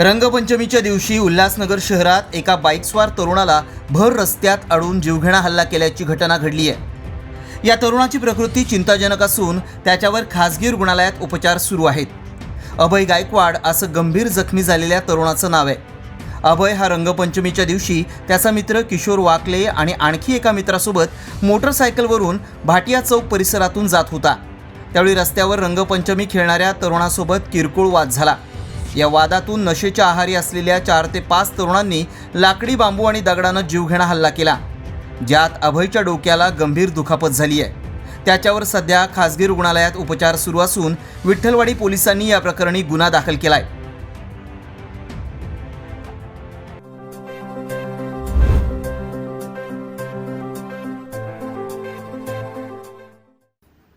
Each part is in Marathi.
रंगपंचमीच्या दिवशी उल्हासनगर शहरात एका बाईकस्वार तरुणाला भर रस्त्यात अडून जीवघेणा हल्ला केल्याची घटना घडली आहे. या तरुणाची प्रकृती चिंताजनक असून त्याच्यावर खासगी रुग्णालयात उपचार सुरू आहेत. अभय गायकवाड असं गंभीर जखमी झालेल्या तरुणाचं नाव आहे. अभय हा रंगपंचमीच्या दिवशी त्याचा मित्र किशोर वाकले आणि आणखी एका मित्रासोबत मोटरसायकलवरून भाटिया चौक परिसरातून जात होता. त्यावेळी रस्त्यावर रंगपंचमी खेळणाऱ्या तरुणासोबत किरकोळ वाद झाला. या वादातून नशेच्या आहारी असलेल्या चार ते पाच तरुणांनी लाकडी बांबू आणि दगडानं जीवघेणा हल्ला केला ज्यात अभयच्या डोक्याला गंभीर दुखापत झाली आहे त्याच्यावर सध्या खासगी रुग्णालयात उपचार सुरू असून विठ्ठलवाडी पोलिसांनी या प्रकरणी गुन्हा दाखल केलाय.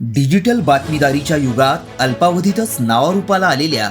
डिजिटल बातमीदारीच्या युगात अल्पावधीतच नावारूपाला आलेल्या